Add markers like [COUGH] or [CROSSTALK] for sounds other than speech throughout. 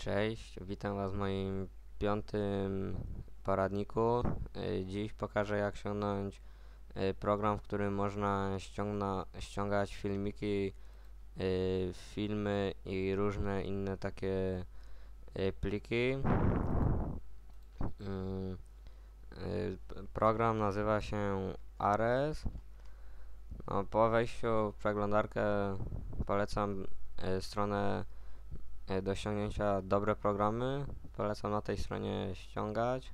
Cześć, witam Was w moim piątym poradniku. Y, Dziś pokażę jak ściągnąć y, program, w którym można ściągna, ściągać filmiki, y, filmy i różne inne takie pliki. Mm, program nazywa się Ares. No, po wejściu w przeglądarkę polecam stronę E, do ściągnięcia dobre programy. Polecam na tej stronie ściągać.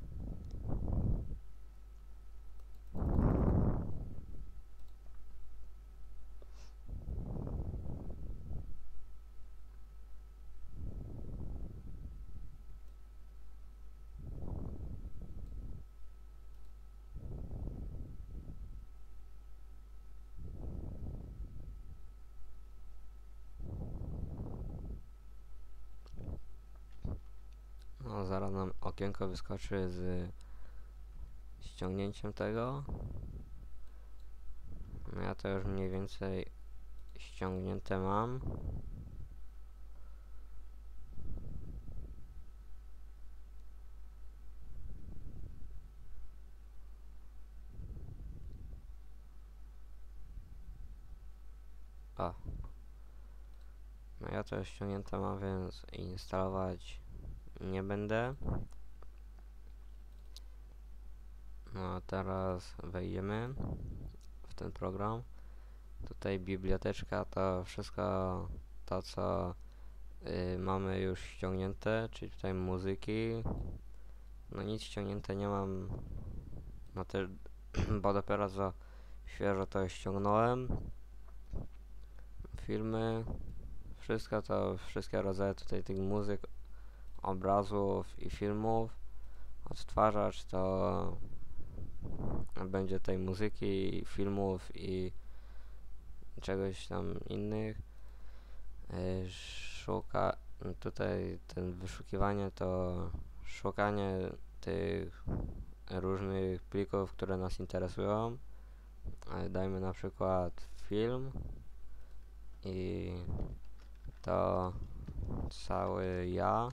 No, zaraz nam okienko wyskoczy z ściągnięciem tego. No ja to już mniej więcej ściągnięte mam. O. No ja to już ściągnięte mam, więc instalować nie będę. No a teraz wejdziemy w ten program. Tutaj biblioteczka to wszystko to co y, mamy już ściągnięte, czyli tutaj muzyki. No nic ściągnięte nie mam, no też, [CLEARS THROAT] bo dopiero co świeżo to ściągnąłem. Filmy, wszystko to, wszystkie rodzaje tutaj tych muzyk obrazów i filmów. Odtwarzacz to będzie tej muzyki, filmów i czegoś tam innych. E, szuka, tutaj ten wyszukiwanie to szukanie tych różnych plików, które nas interesują. E, dajmy na przykład film i to cały ja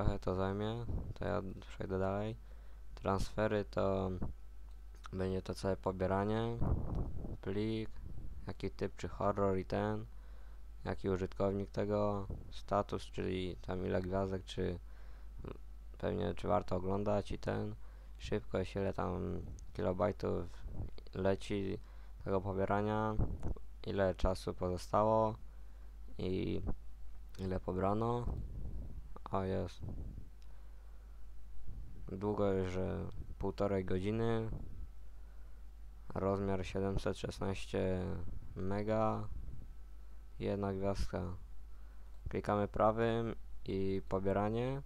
trochę to zajmie, to ja przejdę dalej. Transfery to będzie to całe pobieranie, plik, jaki typ, czy horror i ten, jaki użytkownik tego, status, czyli tam ile gwiazdek, czy pewnie czy warto oglądać i ten, szybkość, ile tam kilobajtów leci tego pobierania, ile czasu pozostało i ile pobrano a jest. Długość, że półtorej godziny. Rozmiar 716 mega. Jedna gwiazdka. Klikamy prawym i pobieranie.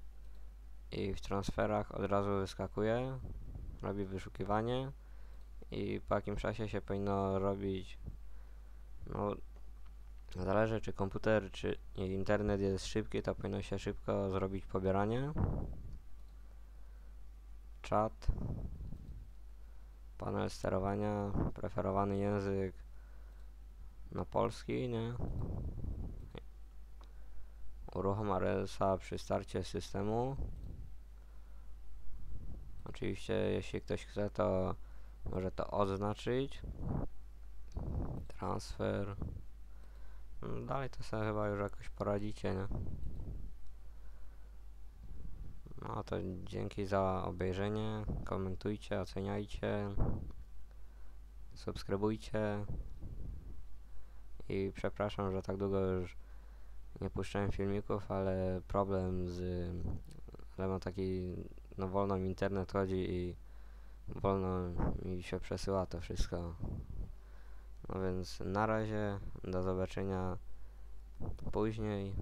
I w transferach od razu wyskakuje. Robi wyszukiwanie. I po jakim czasie się powinno robić no, Zależy czy komputer, czy internet jest szybki, to powinno się szybko zrobić pobieranie. Czat. Panel sterowania, preferowany język na polski, nie? Uruchom RSA przy starcie systemu. Oczywiście jeśli ktoś chce to może to odznaczyć. Transfer. Dalej to sobie chyba już jakoś poradzicie, nie? No to dzięki za obejrzenie, komentujcie, oceniajcie, subskrybujcie i przepraszam, że tak długo już nie puszczałem filmików, ale problem z... ale mam taki, no wolno mi internet chodzi i wolno mi się przesyła to wszystko no więc na razie, do zobaczenia później.